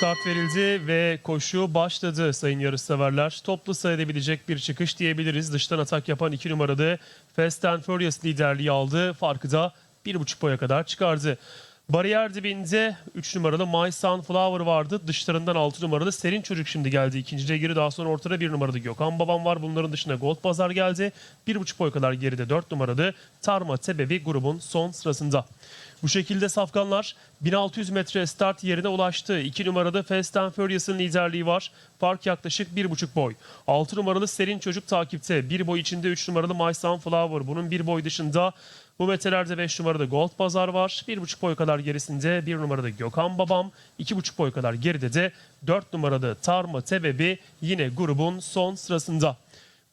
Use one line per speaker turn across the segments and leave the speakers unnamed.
Start verildi ve koşu başladı sayın yarışseverler. Toplu sayılabilecek bir çıkış diyebiliriz. Dıştan atak yapan 2 numaralı Fast and Furious liderliği aldı. Farkı da 1,5 boya kadar çıkardı. Bariyer dibinde 3 numaralı My Sunflower vardı. Dışlarından 6 numaralı Serin Çocuk şimdi geldi. İkinciye geri daha sonra ortada 1 numaralı Gökhan Babam var. Bunların dışında Gold Pazar geldi. 1,5 boy kadar geride 4 numaralı Tarma Tebevi grubun son sırasında. Bu şekilde safkanlar 1600 metre start yerine ulaştı. 2 numaralı Fast and Furious'ın liderliği var. Fark yaklaşık 1,5 boy. 6 numaralı Serin Çocuk takipte. 1 boy içinde 3 numaralı My Sunflower. Bunun 1 boy dışında bu metrelerde 5 numarada Gold Pazar var. 1,5 boy kadar gerisinde 1 numarada Gökhan Babam. 2,5 boy kadar geride de 4 numarada Tarma Tebebi yine grubun son sırasında.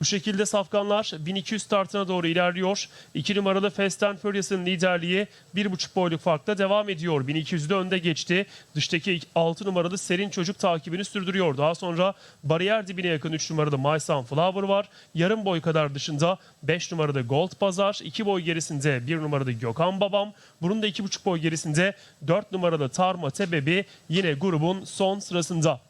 Bu şekilde safkanlar 1200 startına doğru ilerliyor. 2 numaralı Fast and Furious'ın liderliği 1,5 boyluk farkla devam ediyor. 1200'de önde geçti. Dıştaki 6 numaralı Serin Çocuk takibini sürdürüyor. Daha sonra bariyer dibine yakın 3 numaralı My Sunflower var. Yarım boy kadar dışında 5 numarada Gold Pazar. 2 boy gerisinde 1 numarada Gökhan Babam. Bunun da 2,5 boy gerisinde 4 numarada Tarma Tebebi yine grubun son sırasında.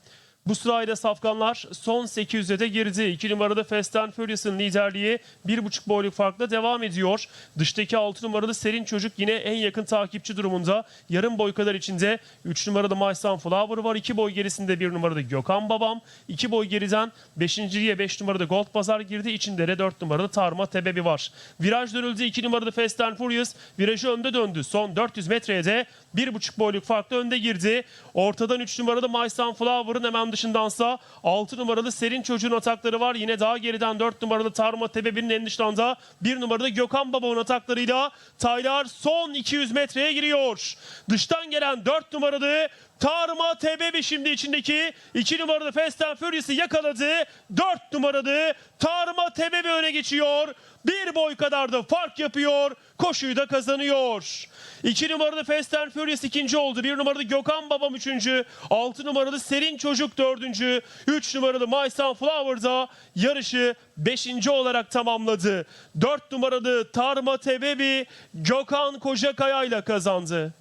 Bu sırayla safkanlar son 800'e de girdi. 2 numarada Fast and Furious'ın liderliği 1,5 boyluk farkla devam ediyor. Dıştaki 6 numaralı Serin Çocuk yine en yakın takipçi durumunda. Yarım boy kadar içinde 3 numarada My Sunflower var. 2 boy gerisinde 1 numarada Gökhan Babam. 2 boy geriden 5.liye 5 numarada Gold Pazar girdi. İçinde de 4 numarada Tarma Tebebi var. Viraj dönüldü. 2 numarada Fast and Furious virajı önde döndü. Son 400 metreye de 1,5 boyluk farkla önde girdi. Ortadan 3 numarada My Sunflower'ın hemen dışındansa 6 numaralı Serin Çocuğun atakları var. Yine daha geriden 4 numaralı Tarma Tebebi'nin en dışında 1 numarada Gökhan Baba'nın ataklarıyla Taylar son 200 metreye giriyor. Dıştan gelen 4 numaralı Tarma Tebebi şimdi içindeki 2 numaralı Fast and Furious'ı yakaladı. 4 numaralı Tarma Tebebi öne geçiyor. Bir boy kadar da fark yapıyor. Koşuyu da kazanıyor. 2 numaralı Fast and Furious ikinci oldu. 1 numaralı Gökhan Babam üçüncü. 6 numaralı Serin Çocuk dördüncü. 3 numaralı My Sunflower da yarışı 5. olarak tamamladı. 4 numaralı Tarma Tebebi Gökhan Kocakaya ile kazandı.